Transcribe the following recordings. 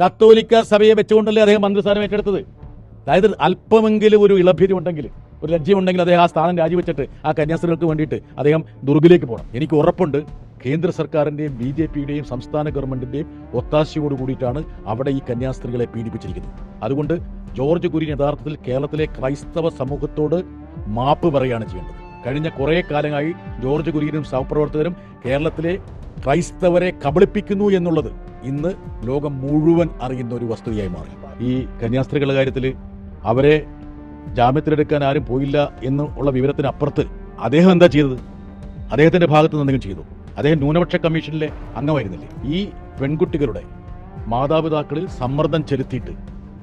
കത്തോലിക്ക സഭയെ വെച്ചുകൊണ്ടല്ലേ അദ്ദേഹം മന്ത്രിസ്ഥാനം ഏറ്റെടുത്തത്? അതായത് അല്പമെങ്കിലും ഒരു ഇളഭ്യത ഉണ്ടെങ്കിൽ ഒരു ലജ്ജയുണ്ടെങ്കിൽ അദ്ദേഹം ആ സ്ഥാനം രാജിവെച്ചിട്ട് ആ കന്യാസ്ത്രീകൾക്ക് വേണ്ടിയിട്ട് അദ്ദേഹം ദുർഗിലേക്ക് പോകണം. എനിക്ക് ഉറപ്പുണ്ട് കേന്ദ്ര സർക്കാരിന്റെയും ബി ജെ പിയുടെയും സംസ്ഥാന ഗവൺമെന്റിന്റെയും ഒത്താശയോട് കൂടിയിട്ടാണ് അവിടെ ഈ കന്യാസ്ത്രീകളെ പീഡിപ്പിച്ചിരിക്കുന്നത്. അതുകൊണ്ട് ജോർജ് കുര്യൻ യഥാർത്ഥത്തിൽ കേരളത്തിലെ ക്രൈസ്തവ സമൂഹത്തോട് മാപ്പ് പറയുകയാണ് ചെയ്യേണ്ടത്. കഴിഞ്ഞ കുറേ കാലമായി ജോർജ് കുര്യനും സഹപ്രവർത്തകരും കേരളത്തിലെ ക്രൈസ്തവരെ കബളിപ്പിക്കുന്നു എന്നുള്ളത് ഇന്ന് ലോകം മുഴുവൻ അറിയുന്ന ഒരു വസ്തുതയായി മാറി. ഈ കന്യാസ്ത്രീകളുടെ കാര്യത്തിൽ അവരെ ജാമ്യത്തിലെടുക്കാൻ ആരും പോയില്ല എന്നുള്ള വിവരത്തിനപ്പുറത്ത് അദ്ദേഹം എന്താ ചെയ്തത്? അദ്ദേഹത്തിന്റെ ഭാഗത്ത് നിന്ന് എന്തെങ്കിലും ചെയ്തു? അദ്ദേഹം ന്യൂനപക്ഷ കമ്മീഷനിലെ അംഗമായിരുന്നില്ലേ? ഈ പെൺകുട്ടികളുടെ മാതാപിതാക്കളിൽ സമ്മർദ്ദം ചെലുത്തിയിട്ട്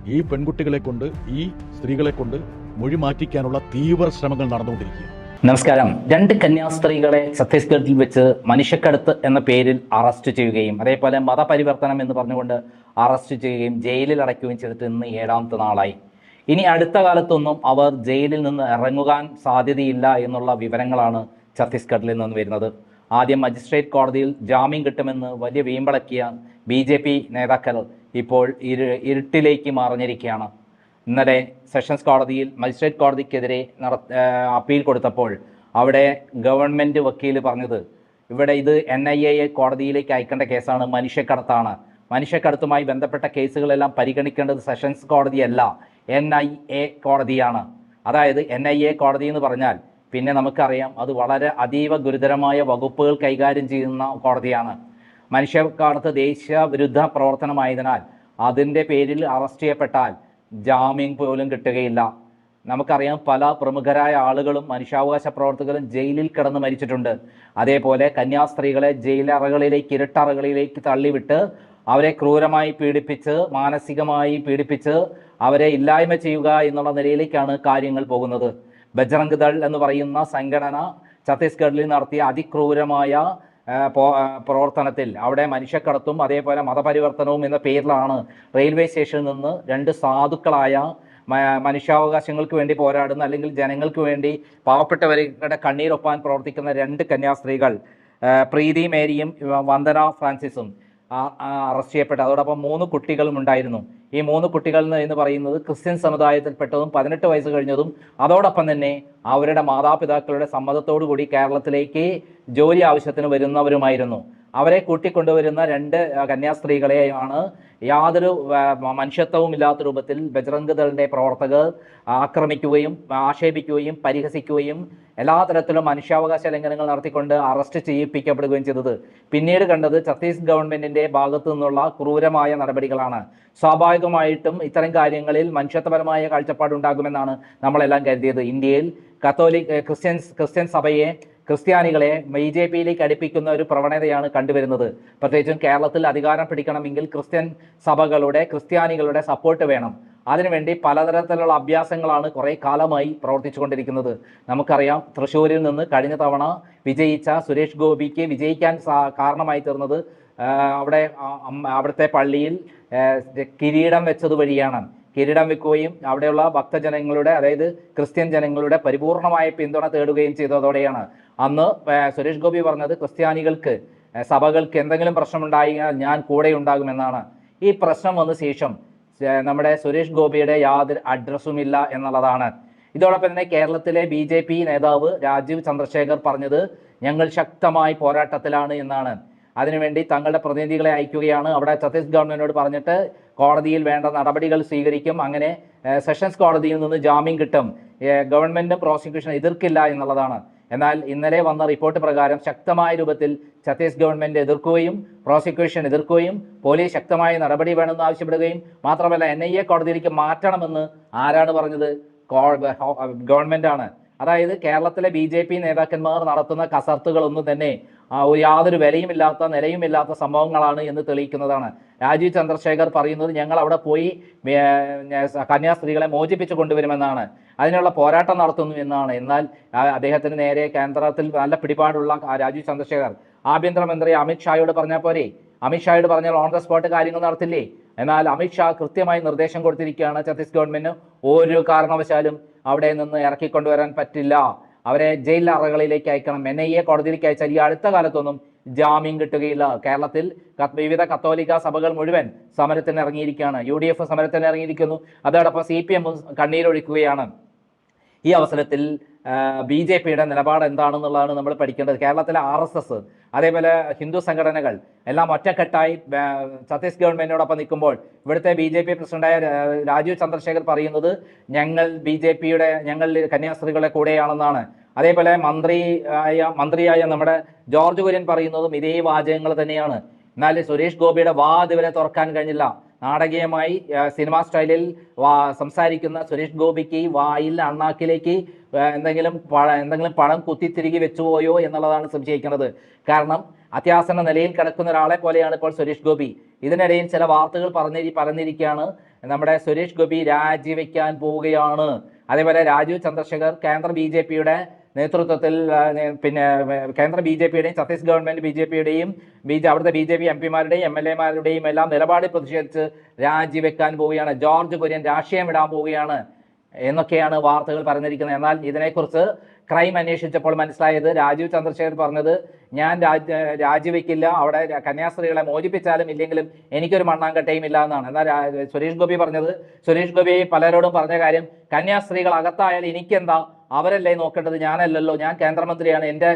ഈ പെൺകുട്ടികളെ കൊണ്ട് ഈ സ്ത്രീകളെ കൊണ്ട് മൊഴി മാറ്റിക്കാനുള്ള തീവ്ര ശ്രമങ്ങൾ നടന്നുകൊണ്ടിരിക്കുകയാണ്. നമസ്കാരം. രണ്ട് കന്യാസ്ത്രീകളെ ഛത്തീസ്ഗഡിൽ വെച്ച് മനുഷ്യക്കടുത്ത് എന്ന പേരിൽ അറസ്റ്റ് ചെയ്യുകയും അതേപോലെ മതപരിവർത്തനം എന്ന് പറഞ്ഞുകൊണ്ട് അറസ്റ്റ് ചെയ്യുകയും ജയിലിൽ അടയ്ക്കുകയും ചെയ്തിട്ട് ഇന്ന് ഏഴാമത്തെ നാളായി. ഇനി അടുത്ത കാലത്തൊന്നും അവർ ജയിലിൽ നിന്ന് ഇറങ്ങുവാൻ സാധ്യതയില്ല എന്നുള്ള വിവരങ്ങളാണ് ഛത്തീസ്ഗഡിൽ നിന്ന് വരുന്നത്. ആദ്യം മജിസ്ട്രേറ്റ് കോടതിയിൽ ജാമ്യം കിട്ടുമെന്ന് വലിയ വീമ്പടക്കിയ ബി നേതാക്കൾ ഇപ്പോൾ ഇരു ഇരുട്ടിലേക്ക് മറിഞ്ഞിരിക്കുകയാണ്. ഇന്നലെ സെഷൻസ് കോടതിയിൽ മജിസ്ട്രേറ്റ് കോടതിക്കെതിരെ നട അപ്പീൽ കൊടുത്തപ്പോൾ അവിടെ ഗവൺമെന്റ് വക്കീൽ പറഞ്ഞത് ഇവിടെ ഇത് എൻ ഐ എ കോടതിയിലേക്ക് അയക്കേണ്ട കേസാണ് മനുഷ്യക്കടത്താണ്. മനുഷ്യക്കടത്തുമായി ബന്ധപ്പെട്ട കേസുകളെല്ലാം പരിഗണിക്കേണ്ടത് സെഷൻസ് കോടതിയല്ല എൻ ഐ എ കോടതിയാണ്. അതായത് എൻ ഐ എ കോടതി എന്ന് പറഞ്ഞാൽ പിന്നെ നമുക്കറിയാം അത് വളരെ അതീവ ഗുരുതരമായ വകുപ്പുകൾ കൈകാര്യം ചെയ്യുന്ന കോടതിയാണ്. മനുഷ്യക്കടത്ത് ദേശീയ വിരുദ്ധ പ്രവർത്തനമായതിനാൽ അതിന്റെ പേരിൽ അറസ്റ്റ് ചെയ്യപ്പെട്ടാൽ ജാമ്യം പോലും കിട്ടുകയില്ല. നമുക്കറിയാം പല പ്രമുഖരായ ആളുകളും മനുഷ്യാവകാശ പ്രവർത്തകരും ജയിലിൽ കിടന്ന് മരിച്ചിട്ടുണ്ട്. അതേപോലെ കന്യാസ്ത്രീകളെ ജയിലറകളിലേക്ക് ഇരുട്ടറകളിലേക്ക് തള്ളിവിട്ട് അവരെ ക്രൂരമായി പീഡിപ്പിച്ച് മാനസികമായി പീഡിപ്പിച്ച് അവരെ ഇല്ലായ്മ ചെയ്യുക എന്നുള്ള നിലയിലേക്കാണ് കാര്യങ്ങൾ പോകുന്നത്. ബജ്രംഗ് ദൾ എന്ന് പറയുന്ന സംഘടന ഛത്തീസ്ഗഡിൽ നടത്തിയ അതിക്രൂരമായ പ്രവർത്തനത്തിൽ. അവിടെ മനുഷ്യക്കടത്തും അതേപോലെ മതപരിവർത്തനവും എന്ന പേരിലാണ് റെയിൽവേ സ്റ്റേഷനിൽ നിന്ന് രണ്ട് സാധുക്കളായ മനുഷ്യാവകാശങ്ങൾക്ക് വേണ്ടി പോരാടുന്ന അല്ലെങ്കിൽ ജനങ്ങൾക്ക് വേണ്ടി പാവപ്പെട്ടവരുടെ കണ്ണീരൊപ്പാൻ പ്രവർത്തിക്കുന്ന രണ്ട് കന്യാസ്ത്രീകൾ പ്രീതി മേരിയും വന്ദന ഫ്രാൻസിസും. അറസ്റ്റ് ചെയ്യപ്പെട്ടു. അതോടൊപ്പം മൂന്ന് കുട്ടികളും ഉണ്ടായിരുന്നു. ഈ മൂന്ന് കുട്ടികൾ എന്ന് പറയുന്നത് ക്രിസ്ത്യൻ സമുദായത്തിൽപ്പെട്ടതും പതിനെട്ട് വയസ്സ് കഴിഞ്ഞതും അതോടൊപ്പം തന്നെ അവരുടെ മാതാപിതാക്കളുടെ സമ്മതത്തോടു കൂടി കേരളത്തിലേക്ക് ജോലി ആവശ്യത്തിന് വരുന്നവരുമായിരുന്നു. അവരെ കൂട്ടിക്കൊണ്ടുവരുന്ന രണ്ട് കന്യാസ്ത്രീകളെയാണ് യാതൊരു മനുഷ്യത്വവും ഇല്ലാത്ത രൂപത്തിൽ ബജറംഗ് ദളിന്റെ പ്രവർത്തകർ ആക്രമിക്കുകയും ആക്ഷേപിക്കുകയും പരിഹസിക്കുകയും എല്ലാ തരത്തിലും മനുഷ്യാവകാശ ലംഘനങ്ങൾ നടത്തിക്കൊണ്ട് അറസ്റ്റ് ചെയ്യിപ്പിക്കപ്പെടുകയും ചെയ്തത്. പിന്നീട് കണ്ടത് ഛത്തീസ് ഗവൺമെന്റിന്റെ ഭാഗത്തു നിന്നുള്ള ക്രൂരമായ നടപടികളാണ്. സ്വാഭാവികമായിട്ടും ഇത്തരം കാര്യങ്ങളിൽ മനുഷ്യത്വപരമായ കാഴ്ചപ്പാടുണ്ടാകുമെന്നാണ് നമ്മളെല്ലാം കരുതിയത്. ഇന്ത്യയിൽ കത്തോലിക് ക്രിസ്ത്യൻസ് ക്രിസ്ത്യൻ സഭയെ ക്രിസ്ത്യാനികളെ ബി ജെ പിയിലേക്ക് അടുപ്പിക്കുന്ന ഒരു പ്രവണതയാണ് കണ്ടുവരുന്നത്. പ്രത്യേകിച്ചും കേരളത്തിൽ അധികാരം പിടിക്കണമെങ്കിൽ ക്രിസ്ത്യൻ സഭകളുടെ ക്രിസ്ത്യാനികളുടെ സപ്പോർട്ട് വേണം. അതിനുവേണ്ടി പലതരത്തിലുള്ള അഭ്യാസങ്ങളാണ് കുറേ കാലമായി പ്രവർത്തിച്ചുകൊണ്ടിരിക്കുന്നത്. നമുക്കറിയാം തൃശ്ശൂരിൽ നിന്ന് കഴിഞ്ഞ തവണ വിജയിച്ച സുരേഷ് ഗോപിക്ക് വിജയിക്കാൻ കാരണമായി തീർന്നത് അവിടെ അവിടുത്തെ പള്ളിയിൽ കിരീടം വെച്ചത് വഴിയാണ്. കിരീടം വെക്കുകയും അവിടെയുള്ള ഭക്തജനങ്ങളുടെ അതായത് ക്രിസ്ത്യൻ ജനങ്ങളുടെ പരിപൂർണമായ പിന്തുണ തേടുകയും ചെയ്തതോടെയാണ്. അന്ന് സുരേഷ് ഗോപി പറഞ്ഞത് ക്രിസ്ത്യാനികൾക്ക് സഭകൾക്ക് എന്തെങ്കിലും പ്രശ്നമുണ്ടായാൽ ഞാൻ കൂടെ ഉണ്ടാകുമെന്നാണ്. ഈ പ്രശ്നം വന്ന ശേഷം നമ്മുടെ സുരേഷ് ഗോപിയുടെ യാതൊരു അഡ്രസ്സും ഇല്ല എന്നുള്ളതാണ്. ഇതോടൊപ്പം തന്നെ കേരളത്തിലെ ബി നേതാവ് രാജീവ് ചന്ദ്രശേഖർ പറഞ്ഞത് ഞങ്ങൾ ശക്തമായി പോരാട്ടത്തിലാണ് എന്നാണ്. അതിനുവേണ്ടി തങ്ങളുടെ പ്രതിനിധികളെ അയക്കുകയാണ്. അവിടെ ഛത്തീസ് ഗവൺമെന്റിനോട് പറഞ്ഞിട്ട് കോടതിയിൽ വേണ്ട നടപടികൾ സ്വീകരിക്കും. അങ്ങനെ സെഷൻസ് കോടതിയിൽ നിന്ന് ജാമ്യം കിട്ടും. ഗവൺമെന്റും പ്രോസിക്യൂഷൻ എതിർക്കില്ല എന്നുള്ളതാണ്. എന്നാൽ ഇന്നലെ വന്ന റിപ്പോർട്ട് പ്രകാരം ശക്തമായ രൂപത്തിൽ ഛത്തീസ് ഗവൺമെന്റ് എതിർക്കുകയും പ്രോസിക്യൂഷൻ എതിർക്കുകയും പോലീസ് ശക്തമായ നടപടി വേണമെന്ന് ആവശ്യപ്പെടുകയും മാത്രമല്ല എൻ ഐ എ കോടതിയിലേക്ക് മാറ്റണമെന്ന് ആരാണ് പറഞ്ഞത്? ഗവൺമെന്റ് ആണ് അതായത് കേരളത്തിലെ ബി നേതാക്കന്മാർ നടത്തുന്ന കസർത്തുകളൊന്നും തന്നെ യാതൊരു വിലയുമില്ലാത്ത നിലയുമില്ലാത്ത സംഭവങ്ങളാണ് എന്ന് തെളിയിക്കുന്നതാണ്. രാജീവ് ചന്ദ്രശേഖർ പറയുന്നത് ഞങ്ങൾ അവിടെ പോയി കന്യാസ്ത്രീകളെ മോചിപ്പിച്ചു കൊണ്ടുവരുമെന്നാണ്. അതിനുള്ള പോരാട്ടം നടത്തുന്നു എന്നാണ്. എന്നാൽ അദ്ദേഹത്തിന് നേരെ കേന്ദ്രത്തിൽ നല്ല പിടിപാടുള്ള രാജീവ് ചന്ദ്രശേഖർ ആഭ്യന്തരമന്ത്രി അമിത്ഷായോട് പറഞ്ഞാൽ പോരെ? അമിത്ഷായോട് പറഞ്ഞാൽ ഓൺ ദ സ്പോട്ട് കാര്യങ്ങൾ നടത്തില്ലേ? എന്നാൽ അമിത്ഷാ കൃത്യമായി നിർദ്ദേശം കൊടുത്തിരിക്കുകയാണ് ഛത്തീസ് ഗവൺമെന്റ് ഒരു കാരണവശാലും അവിടെ നിന്ന് ഇറക്കിക്കൊണ്ടുവരാൻ പറ്റില്ല. അവരെ ജയിൽ അറകളിലേക്ക് അയക്കണം. എൻ ഐ എ കോടതിയിലേക്ക് അയച്ചാൽ ഈ അടുത്ത കാലത്തൊന്നും ജാമ്യം കിട്ടുകയില്ല. കേരളത്തിൽ വിവിധ കത്തോലിക്ക സഭകൾ മുഴുവൻ സമരത്തിന് ഇറങ്ങിയിരിക്കുകയാണ് യു ഡി എഫ് സമരത്തിന് ഇറങ്ങിയിരിക്കുന്നു അതോടൊപ്പം സി പി എമ്മും കണ്ണീരൊഴിക്കുകയാണ്. ഈ അവസരത്തിൽ ബി ജെ പിയുടെ നിലപാട് എന്താണെന്നുള്ളതാണ് നമ്മൾ പഠിക്കേണ്ടത്. കേരളത്തിലെ ആർ എസ് എസ് അതേപോലെ ഹിന്ദു സംഘടനകൾ എല്ലാം ഒറ്റക്കെട്ടായി ഛത്തീസ് ഗവൺമെന്റിനോടൊപ്പം നിൽക്കുമ്പോൾ ഇവിടുത്തെ ബി ജെ പി പ്രസിഡന്റായ രാജീവ് ചന്ദ്രശേഖർ പറയുന്നത് ഞങ്ങൾ ബി ജെ പിയുടെ ഞങ്ങൾ കന്യാസ്ത്രീകളെ കൂടെയാണെന്നാണ്. അതേപോലെ മന്ത്രി ആയ മന്ത്രിയായ നമ്മുടെ ജോർജ് കുര്യൻ പറയുന്നതും ഇതേ വാചകങ്ങൾ തന്നെയാണ്. എന്നാൽ സുരേഷ് ഗോപിയുടെ വാ ഇതുവരെ തുറക്കാൻ കഴിഞ്ഞില്ല. നാടകീയമായി സിനിമാ സ്റ്റൈലിൽ സംസാരിക്കുന്ന സുരേഷ് ഗോപിക്ക് വായിൽ അണ്ണാക്കിലേക്ക് എന്തെങ്കിലും എന്തെങ്കിലും പണം കുത്തി തിരികെ വെച്ചുപോയോ എന്നുള്ളതാണ് സംശയിക്കുന്നത്. കാരണം അത്യാസന്ന നിലയിൽ കിടക്കുന്ന ഒരാളെ പോലെയാണ് ഇപ്പോൾ സുരേഷ് ഗോപി. ഇതിനിടയിൽ ചില വാർത്തകൾ പറഞ്ഞിരി പറഞ്ഞിരിക്കുകയാണ്. നമ്മുടെ സുരേഷ് ഗോപി രാജിവെക്കാൻ പോവുകയാണ്. അതേപോലെ രാജീവ് ചന്ദ്രശേഖർ കേന്ദ്ര ബി ജെ പിയുടെ നേതൃത്വത്തിൽ പിന്നെ കേന്ദ്ര ബി ജെ പിയുടെയും ഛത്തീസ് ഗവൺമെന്റ് ബി ജെ പിയുടെയും ബി ജെ അവിടുത്തെ ബി ജെ പി എം പിമാരുടെയും എം എൽ എമാരുടെയും എല്ലാം നിലപാടിൽ പ്രതിഷേധിച്ച് രാജിവെക്കാൻ പോവുകയാണ്. ജോർജ് കുര്യൻ രാഷ്ട്രീയം വിടാൻ പോവുകയാണ് എന്നൊക്കെയാണ് വാർത്തകൾ പറഞ്ഞിരിക്കുന്നത്. എന്നാൽ ഇതിനെക്കുറിച്ച് ക്രൈം അന്വേഷിച്ചപ്പോൾ മനസ്സിലായത് രാജീവ് ചന്ദ്രശേഖർ പറഞ്ഞത് ഞാൻ രാജ് രാജിവെക്കില്ല. അവിടെ കന്യാസ്ത്രീകളെ മോചിപ്പിച്ചാലും ഇല്ലെങ്കിലും എനിക്കൊരു മണ്ണാങ്കട്ടയും ഇല്ല എന്നാണ്. എന്നാൽ സുരേഷ് ഗോപി പറഞ്ഞത് സുരേഷ് ഗോപി പലരോടും പറഞ്ഞ കാര്യം കന്യാസ്ത്രീകൾ അകത്തായാൽ എനിക്കെന്താ അവരല്ലേ നോക്കേണ്ടത്? ഞാനല്ലല്ലോ. ഞാൻ കേന്ദ്രമന്ത്രിയാണ്. എന്റെ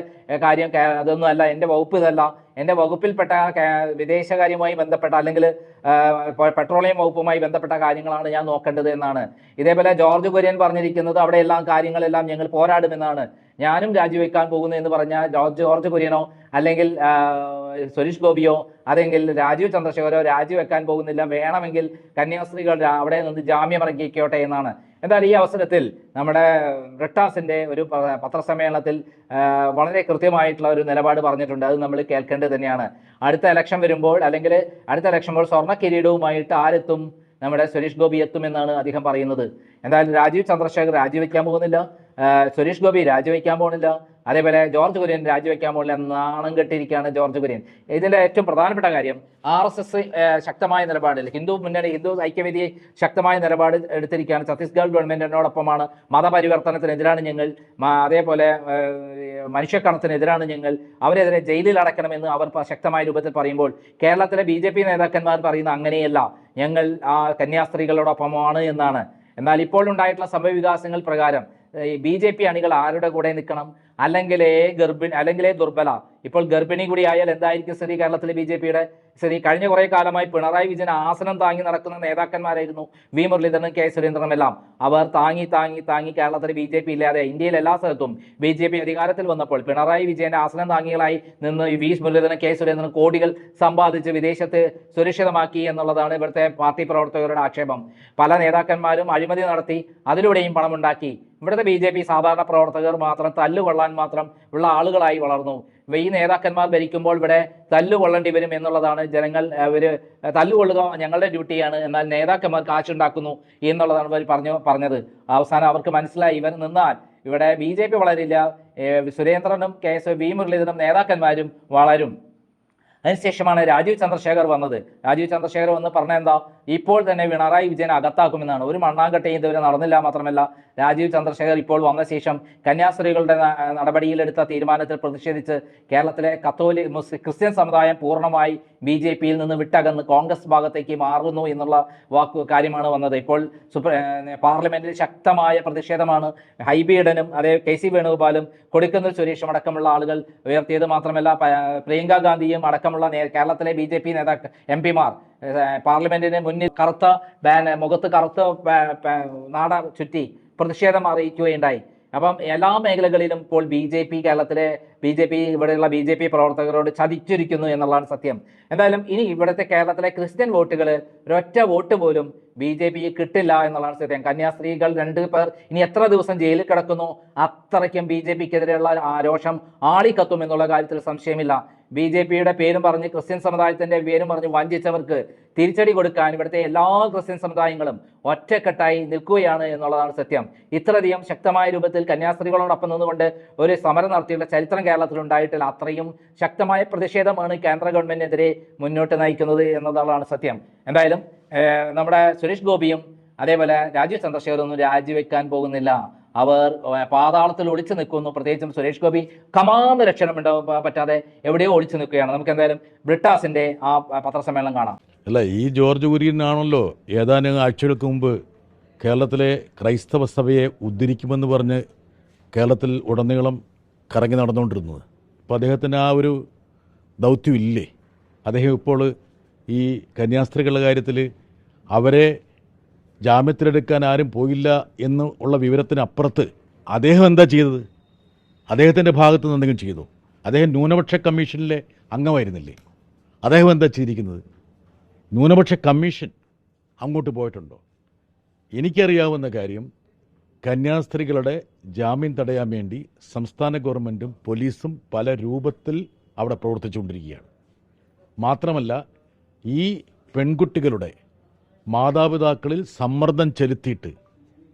കാര്യം അതൊന്നും അല്ല. എന്റെ വകുപ്പ് ഇതല്ല. എന്റെ വകുപ്പിൽപ്പെട്ട വിദേശകാര്യവുമായി ബന്ധപ്പെട്ട അല്ലെങ്കിൽ പെട്രോളിയം വകുപ്പുമായി ബന്ധപ്പെട്ട കാര്യങ്ങളാണ് ഞാൻ നോക്കേണ്ടത് എന്നാണ്. ഇതേപോലെ ജോർജ് കുര്യൻ പറഞ്ഞിരിക്കുന്നത് അവിടെ എല്ലാം കാര്യങ്ങളെല്ലാം ഞങ്ങൾ പോരാടുമെന്നാണ്. ഞാനും രാജിവെക്കാൻ പോകുന്നു എന്ന് പറഞ്ഞാൽ ജോർജ് ജോർജ് കുര്യനോ അല്ലെങ്കിൽ സുരേഷ് ഗോപിയോ അതെങ്കിൽ രാജീവ് ചന്ദ്രശേഖരോ രാജിവെക്കാൻ പോകുന്നില്ല. വേണമെങ്കിൽ കന്യാസ്ത്രീകൾ അവിടെ നിന്ന് ജാമ്യം ഇറങ്ങിക്കോട്ടെ എന്നാണ്. എന്നാൽ ഈ അവസരത്തിൽ നമ്മുടെ റിട്ടാസിന്റെ ഒരു പത്രസമ്മേളനത്തിൽ വളരെ കൃത്യമായിട്ടുള്ള ഒരു നിലപാട് പറഞ്ഞിട്ടുണ്ട്. അത് നമ്മൾ കേൾക്കേണ്ടത് തന്നെയാണ്. അടുത്ത ഇലക്ഷൻ വരുമ്പോൾ അല്ലെങ്കിൽ അടുത്ത ഇലക്ഷൻ വരുമ്പോൾ സ്വർണ കിരീടവുമായിട്ട് ആരെത്തും? നമ്മുടെ സുരേഷ് ഗോപി എത്തുമെന്നാണ് അദ്ദേഹം പറയുന്നത്. എന്തായാലും രാജീവ് ചന്ദ്രശേഖർ രാജിവെക്കാൻ പോകുന്നില്ല. സുരേഷ് ഗോപി രാജിവെക്കാൻ പോകുന്നില്ല. അതേപോലെ ജോർജ് കുര്യൻ രാജിവെക്കാൻ പോലെ നാണം കെട്ടിയിരിക്കുകയാണ് ജോർജ് കുര്യൻ. ഇതിന്റെ ഏറ്റവും പ്രധാനപ്പെട്ട കാര്യം ആർ എസ് എസ് ശക്തമായ നിലപാടിൽ ഹിന്ദു മുന്നണി ഹിന്ദു ഐക്യവേദി ശക്തമായ നിലപാട് എടുത്തിരിക്കുകയാണ് ഛത്തീസ്ഗഡ് ഗവൺമെന്റിനോടൊപ്പമാണ് മതപരിവർത്തനത്തിനെതിരാണ് ഞങ്ങൾ അതേപോലെ മനുഷ്യക്കണത്തിനെതിരാണ് ഞങ്ങൾ അവരെതിരെ ജയിലിൽ അടക്കണമെന്ന് അവർ ശക്തമായ രൂപത്തിൽ പറയുമ്പോൾ കേരളത്തിലെ ബി ജെ പി നേതാക്കന്മാർ പറയുന്ന അങ്ങനെയല്ല ഞങ്ങൾ ആ കന്യാസ്ത്രീകളോടൊപ്പമാണ് എന്നാണ്. എന്നാൽ ഇപ്പോൾ ഉണ്ടായിട്ടുള്ള സംഭവ വികാസങ്ങൾ പ്രകാരം ബി ജെ പി അണികൾ ആരുടെ കൂടെ നിൽക്കണം? അല്ലെങ്കിലേ ഗർഭിണി അല്ലെങ്കിലേ ദുർബല. ഇപ്പോൾ ഗർഭിണി കൂടി ആയാൽ എന്തായിരിക്കും സ്ഥിതി കേരളത്തിലെ ബി ജെ പിയുടെ സ്ഥിതി കഴിഞ്ഞ കുറേ കാലമായി പിണറായി വിജയൻ ആസനം താങ്ങി നടക്കുന്ന നേതാക്കന്മാരായിരുന്നു വി മുരളീധരനും കെ സുരേന്ദ്രനും എല്ലാം. അവർ താങ്ങി താങ്ങി താങ്ങി കേരളത്തിലെ ബി ജെ പി ഇല്ലാതെ ഇന്ത്യയിലെ എല്ലാ സ്ഥലത്തും ബി ജെ പി അധികാരത്തിൽ വന്നപ്പോൾ പിണറായി വിജയന്റെ ആസനം താങ്ങികളായി നിന്ന് വി മുരളീധരൻ കെ സുരേന്ദ്രൻ കോടികൾ സമ്പാദിച്ച് വിദേശത്ത് സുരക്ഷിതമാക്കി എന്നുള്ളതാണ് ഇവിടുത്തെ പാർട്ടി പ്രവർത്തകരുടെ ആക്ഷേപം. പല നേതാക്കന്മാരും അഴിമതി നടത്തി അതിലൂടെയും പണമുണ്ടാക്കി. ഇവിടുത്തെ ബി സാധാരണ പ്രവർത്തകർ മാത്രം തല്ലുകൊള്ളാൻ മാത്രം ഉള്ള ആളുകളായി വളർന്നു. ഈ നേതാക്കന്മാർ ഭരിക്കുമ്പോൾ ഇവിടെ തല്ലുകൊള്ളേണ്ടി വരും എന്നുള്ളതാണ് ജനങ്ങൾ അവർ തല്ലുകൊള്ളുക ഞങ്ങളുടെ ഡ്യൂട്ടിയാണ്. എന്നാൽ നേതാക്കന്മാർ കാശുണ്ടാക്കുന്നു എന്നുള്ളതാണ് ഇവർ പറഞ്ഞു പറഞ്ഞത്. അവസാനം അവർക്ക് മനസ്സിലായി ഇവർ നിന്നാൽ ഇവിടെ ബി വളരില്ല. സുരേന്ദ്രനും കെ എസ് വി മുരളീധരനും നേതാക്കന്മാരും വളരും. അതിനുശേഷമാണ് രാജീവ് ചന്ദ്രശേഖർ വന്നത്. രാജീവ് ചന്ദ്രശേഖർ വന്ന് പറഞ്ഞ എന്താ? ഇപ്പോൾ തന്നെ പിണറായി വിജയൻ അകത്താക്കുമെന്നാണ്. ഒരു മണ്ണാങ്കട്ടയും ഇതുവരെ നടന്നില്ല മാത്രമല്ല രാജീവ് ചന്ദ്രശേഖർ ഇപ്പോൾ വന്ന ശേഷം കന്യാസ്ത്രീകളുടെ നടപടിയിലെടുത്ത തീരുമാനത്തിൽ പ്രതിഷേധിച്ച് കേരളത്തിലെ കത്തോലിക് ക്രിസ്ത്യൻ സമുദായം പൂർണമായി ബി ജെ പിയിൽ നിന്ന് വിട്ടകന്ന് കോൺഗ്രസ് ഭാഗത്തേക്ക് മാറുന്നു എന്നുള്ള വാക്ക് കാര്യമാണ് വന്നത്. ഇപ്പോൾ പാർലമെന്റിൽ ശക്തമായ പ്രതിഷേധമാണ് ഹൈബിയിടനും അതേ കെ സി വേണുഗോപാലും കൊടിക്കുന്നിൽ സുരേഷും അടക്കമുള്ള ആളുകൾ ഉയർത്തിയത് മാത്രമല്ല പ്രിയങ്ക ഗാന്ധിയും അടക്കമുള്ള കേരളത്തിലെ ബി ജെ പി നേതാക്കൾ എം പിമാർ. പാർലമെന്റിന് മുന്നിൽ കറുത്ത ബാൻ മുഖത്ത് കറുത്ത നാട ചുറ്റി പ്രതിഷേധം അറിയിക്കുകയുണ്ടായി. അപ്പം എല്ലാ മേഖലകളിലും ഇപ്പോൾ ബി ജെ പി കേരളത്തിലെ ബി ജെ പി ഇവിടെയുള്ള ബി ജെ പി പ്രവർത്തകരോട് ചതിച്ചിരിക്കുന്നു എന്നുള്ളതാണ് സത്യം. എന്തായാലും ഇനി ഇവിടുത്തെ കേരളത്തിലെ ക്രിസ്ത്യൻ വോട്ടുകൾ ഒരൊറ്റ വോട്ട് പോലും ബി ജെ പി കിട്ടില്ല എന്നുള്ളതാണ് സത്യം. കന്യാസ്ത്രീകൾ രണ്ട് പേർ ഇനി എത്ര ദിവസം ജയിലിൽ കിടക്കുന്നു അത്രയ്ക്കും ബി ജെ പിക്കെതിരെയുള്ള ആരോഷം രോഷം ആളിക്കത്തും എന്നുള്ള കാര്യത്തിൽ സംശയമില്ല. ബി ജെ പിയുടെ പേരും പറഞ്ഞ് ക്രിസ്ത്യൻ സമുദായത്തിന്റെ പേരും പറഞ്ഞ് വഞ്ചിച്ചവർക്ക് തിരിച്ചടി കൊടുക്കാൻ ഇവിടുത്തെ എല്ലാ ക്രിസ്ത്യൻ സമുദായങ്ങളും ഒറ്റക്കെട്ടായി നിൽക്കുകയാണ് എന്നുള്ളതാണ് സത്യം. ഇത്രയധികം ശക്തമായ രൂപത്തിൽ കന്യാസ്ത്രീകളോടൊപ്പം നിന്നുകൊണ്ട് ഒരു സമരം നടത്തിയുള്ള ചരിത്രം കേരളത്തിൽ ഉണ്ടായിട്ടില്ല അത്രയും ശക്തമായ പ്രതിഷേധമാണ് കേന്ദ്ര ഗവൺമെന്റിനെതിരെ മുന്നോട്ട് നയിക്കുന്നത് എന്നതാണ് സത്യം. എന്തായാലും നമ്മുടെ സുരേഷ് ഗോപിയും അതേപോലെ രാജീവ് ചന്ദ്രശേഖരൊന്നും രാജിവെക്കാൻ പോകുന്നില്ല. അവർ പാതാളത്തിൽ ഒളിച്ചു നിൽക്കുന്നു. പ്രത്യേകിച്ചും സുരേഷ് ഗോപി കമാന്ന് ലക്ഷണമുണ്ട് പറ്റാതെ എവിടെയോ ഒളിച്ചു നിൽക്കുകയാണ്. നമുക്ക് എന്തായാലും ബ്രിട്ടാസിന്റെ ആ പത്രസമ്മേളനം കാണാം. അല്ല ഈ ജോർജ് കുര്യനാണല്ലോ ഏതാനും ആഴ്ചകൾക്ക് മുമ്പ് കേരളത്തിലെ ക്രൈസ്തവ സഭയെ ഉദ്ധരിക്കുമെന്ന് പറഞ്ഞ് കേരളത്തിൽ ഉടനീളം കറങ്ങി നടന്നുകൊണ്ടിരുന്നത്. അപ്പോൾ അദ്ദേഹത്തിന് ആ ഒരു ദൗത്യം ഇല്ലേ അദ്ദേഹം ഇപ്പോൾ ഈ കന്യാസ്ത്രീകളുടെ കാര്യത്തിൽ അവരെ ജാമ്യത്തിലെടുക്കാൻ ആരും പോയില്ല എന്ന് ഉള്ള വിവരത്തിനപ്പുറത്ത് അദ്ദേഹം എന്താ ചെയ്തത്? അദ്ദേഹത്തിന്റെ ഭാഗത്ത് നിന്ന് എന്തെങ്കിലും ചെയ്തു? അദ്ദേഹം ന്യൂനപക്ഷ കമ്മീഷനിലെ അംഗമായിരുന്നില്ലേ? അദ്ദേഹം എന്താ ചെയ്തിരിക്കുന്നത്? ന്യൂനപക്ഷ കമ്മീഷൻ അങ്ങോട്ട് പോയിട്ടുണ്ടോ? എനിക്കറിയാവുന്ന കാര്യം കന്യാസ്ത്രീകളുടെ ജാമ്യം തടയാൻ വേണ്ടി സംസ്ഥാന ഗവൺമെന്റും പോലീസും പല രൂപത്തിൽ അവിടെ പ്രവർത്തിച്ചുകൊണ്ടിരിക്കുകയാണ്. മാത്രമല്ല ഈ പെൺകുട്ടികളുടെ മാതാപിതാക്കളിൽ സമ്മർദ്ദം ചെലുത്തിയിട്ട്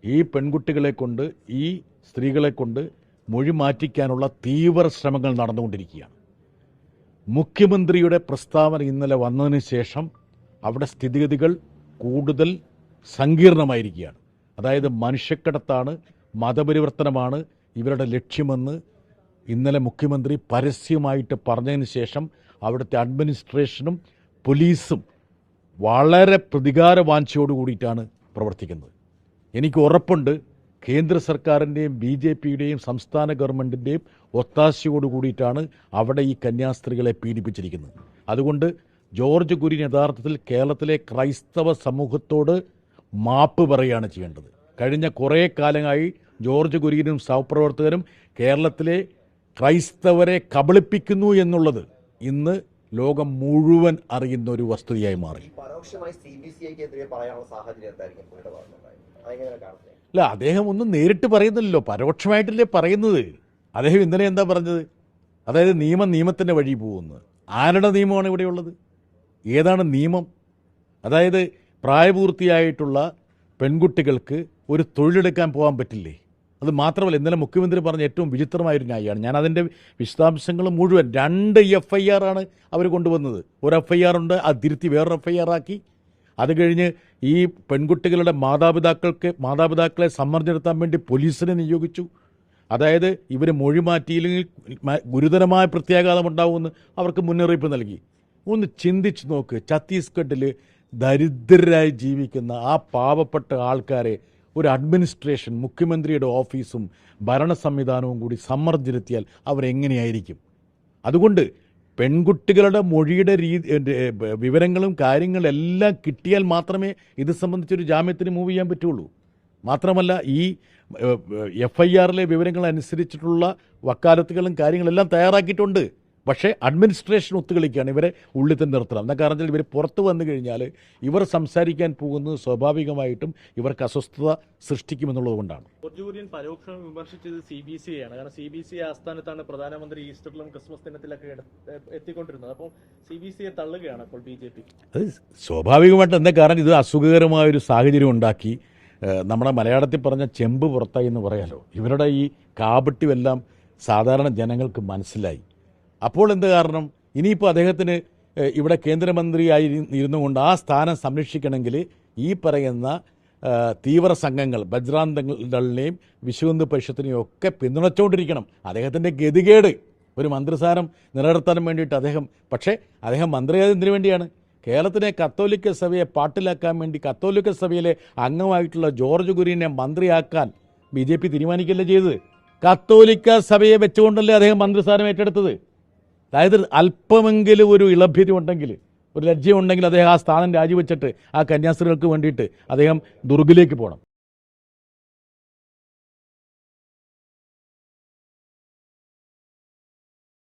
ഈ പെൺകുട്ടികളെ കൊണ്ട് ഈ സ്ത്രീകളെ കൊണ്ട് മൊഴി മാറ്റിക്കാനുള്ള തീവ്ര ശ്രമങ്ങൾ നടന്നുകൊണ്ടിരിക്കുകയാണ്. മുഖ്യമന്ത്രിയുടെ പ്രസ്താവന ഇന്നലെ വന്നതിന് ശേഷം അവിടെ സ്ഥിതിഗതികൾ കൂടുതൽ സങ്കീർണമായിരിക്കുകയാണ്. അതായത് മനുഷ്യക്കടത്താണ് മതപരിവർത്തനമാണ് ഇവരുടെ ലക്ഷ്യമെന്ന് ഇന്നലെ മുഖ്യമന്ത്രി പരസ്യമായിട്ട് പറഞ്ഞതിന് ശേഷം അവിടുത്തെ അഡ്മിനിസ്ട്രേഷനും പോലീസും വളരെ പ്രതികാര വാഞ്ചയോട് കൂടിയിട്ടാണ് പ്രവർത്തിക്കുന്നത്. എനിക്ക് ഉറപ്പുണ്ട് കേന്ദ്ര സർക്കാരിന്റെയും ബി ജെ പിയുടെയും സംസ്ഥാന ഗവൺമെന്റിന്റെയും ഒത്താശയോട് കൂടിയിട്ടാണ് അവിടെ ഈ കന്യാസ്ത്രീകളെ പീഡിപ്പിച്ചിരിക്കുന്നത്. അതുകൊണ്ട് ജോർജ് കുര്യൻ യഥാർത്ഥത്തിൽ കേരളത്തിലെ ക്രൈസ്തവ സമൂഹത്തോട് മാപ്പ് പറയുകയാണ് ചെയ്യേണ്ടത്. കഴിഞ്ഞ കുറേ കാലമായി ജോർജ് കുര്യനും സഹപ്രവർത്തകരും കേരളത്തിലെ ക്രൈസ്തവരെ കബളിപ്പിക്കുന്നു എന്നുള്ളത് ഇന്ന് ലോകം മുഴുവൻ അറിയുന്ന ഒരു വസ്തുതയായി മാറി. അല്ല അദ്ദേഹം ഒന്നും നേരിട്ട് പറയുന്നില്ലല്ലോ. പരോക്ഷമായിട്ടല്ലേ പറയുന്നത്. അദ്ദേഹം ഇന്നലെ എന്താ പറഞ്ഞത്? അതായത് നിയമം നിയമത്തിന്റെ വഴി പോകുന്നു. ആരുടെ നിയമമാണ് ഇവിടെയുള്ളത്? ഏതാണ് നിയമം? അതായത് പ്രായപൂർത്തിയായിട്ടുള്ള പെൺകുട്ടികൾക്ക് ഒരു തൊഴിലെടുക്കാൻ പോകാൻ പറ്റില്ലേ? അത് മാത്രമല്ല ഇന്നലെ മുഖ്യമന്ത്രി പറഞ്ഞ ഏറ്റവും വിചിത്രമായൊരു ന്യായമാണ്. ഞാൻ അതിന്റെ വിശദാംശങ്ങൾ മുഴുവൻ രണ്ട് എഫ് ഐ ആർ ആണ് അവർ കൊണ്ടുവന്നത്. ഒരു എഫ് ഐ ആർ ഉണ്ട് അത് തിരുത്തി വേറൊരു എഫ് ഐ ആർ ആക്കി. അത് കഴിഞ്ഞ് ഈ പെൺകുട്ടികളുടെ മാതാപിതാക്കൾക്ക് മാതാപിതാക്കളെ സമ്മർദ്ദം വേണ്ടി പോലീസിനെ നിയോഗിച്ചു. അതായത് ഇവർ മൊഴി മാറ്റിയില്ലെങ്കിൽ ഗുരുതരമായ പ്രത്യാഘാതം ഉണ്ടാകുമെന്ന് അവർക്ക് മുന്നറിയിപ്പ് നൽകി. ഒന്ന് ചിന്തിച്ച് നോക്ക് ഛത്തീസ്ഗഡിൽ ദരിദ്രരായി ജീവിക്കുന്ന ആ പാവപ്പെട്ട ആൾക്കാരെ ഒരു അഡ്മിനിസ്ട്രേഷൻ മുഖ്യമന്ത്രിയുടെ ഓഫീസും ഭരണ സംവിധാനവും കൂടി സമ്മർദ്ദിരുത്തിയാൽ അവരെങ്ങനെയായിരിക്കും അതുകൊണ്ട് പെൺകുട്ടികളുടെ മൊഴിയുടെ രീതി വിവരങ്ങളും കാര്യങ്ങളും എല്ലാം കിട്ടിയാൽ മാത്രമേ ഇത് സംബന്ധിച്ചൊരു ജാമ്യത്തിന് മൂവ് ചെയ്യാൻ പറ്റുള്ളൂ. മാത്രമല്ല ഈ എഫ് ഐ ആറിലെ വിവരങ്ങൾ അനുസരിച്ചിട്ടുള്ള വക്കാലത്തുകളും കാര്യങ്ങളെല്ലാം തയ്യാറാക്കിയിട്ടുണ്ട്. പക്ഷേ അഡ്മിനിസ്ട്രേഷൻ ഒത്തുകളിക്കുകയാണ്. ഇവരെ ഉള്ളിൽ തന്നെ നിർത്തണം. എന്താ കാരണം ഇവർ പുറത്ത് വന്നു കഴിഞ്ഞാൽ ഇവർ സംസാരിക്കാൻ പോകുന്നത് സ്വാഭാവികമായിട്ടും ഇവർക്ക് അസ്വസ്ഥത സൃഷ്ടിക്കുമെന്നുള്ളത് കൊണ്ടാണ്. പരോക്ഷം വിമർശിച്ചത് സി ബി സി ആണ് കാരണം സി ബി സി ആസ്ഥാനത്താണ് പ്രധാനമന്ത്രി ഈസ്റ്ററിലും ക്രിസ്മസ് ദിനത്തിലൊക്കെ എത്തിക്കൊണ്ടിരുന്നത്. അപ്പോൾ സി ബി സിയെ തള്ളുകയാണ് അപ്പോൾ ബി ജെ പി അത് സ്വാഭാവികമായിട്ട് എന്താ കാരണം ഇത് അസുഖകരമായ ഒരു സാഹചര്യം ഉണ്ടാക്കി. നമ്മുടെ മലയാളത്തിൽ പറഞ്ഞ ചെമ്പ് പുറത്തായി എന്ന് പറയാലോ. ഇവരുടെ ഈ കാപട്യമെല്ലാം സാധാരണ ജനങ്ങൾക്ക് മനസ്സിലായി. അപ്പോൾ എന്ത് കാരണം? ഇനിയിപ്പോൾ അദ്ദേഹത്തിന് ഇവിടെ കേന്ദ്രമന്ത്രിയായി ഇരുന്നു കൊണ്ട് ആ സ്ഥാനം സംരക്ഷിക്കണമെങ്കിൽ ഈ പറയുന്ന തീവ്ര സംഘങ്ങൾ ബജ്രാന്തങ്ങളുടെയും വിശ്വഹിന്ദു പരിഷത്തിനെയും ഒക്കെ പിന്തുണച്ചുകൊണ്ടിരിക്കണം അദ്ദേഹത്തിന്റെ ഗതികേട് ഒരു മന്ത്രിസ്ഥാനം നിലനിർത്താൻ വേണ്ടിയിട്ട് അദ്ദേഹം പക്ഷേ അദ്ദേഹം മന്ത്രിയായത് എന്തിനു വേണ്ടിയാണ്. കേരളത്തിലെ കത്തോലിക്ക സഭയെ പാട്ടിലാക്കാൻ വേണ്ടി കത്തോലിക്ക സഭയിലെ അംഗമായിട്ടുള്ള ജോർജ് കുര്യനെ മന്ത്രിയാക്കാൻ ബി ജെ പി തീരുമാനിക്കല്ലേ ചെയ്തത്? കത്തോലിക്ക സഭയെ വെച്ചുകൊണ്ടല്ലേ അദ്ദേഹം മന്ത്രിസ്ഥാനം ഏറ്റെടുത്തത്? അതായത് അല്പമെങ്കിലും ഒരു ഇളഭ്യത ഉണ്ടെങ്കിൽ ഒരു ലജ്ജയുണ്ടെങ്കിൽ അദ്ദേഹം ആ സ്ഥാനം രാജിവെച്ചിട്ട് ആ കന്യാസ്ത്രീകൾക്ക് വേണ്ടിയിട്ട് അദ്ദേഹം ദുർഗിലേക്ക് പോകണം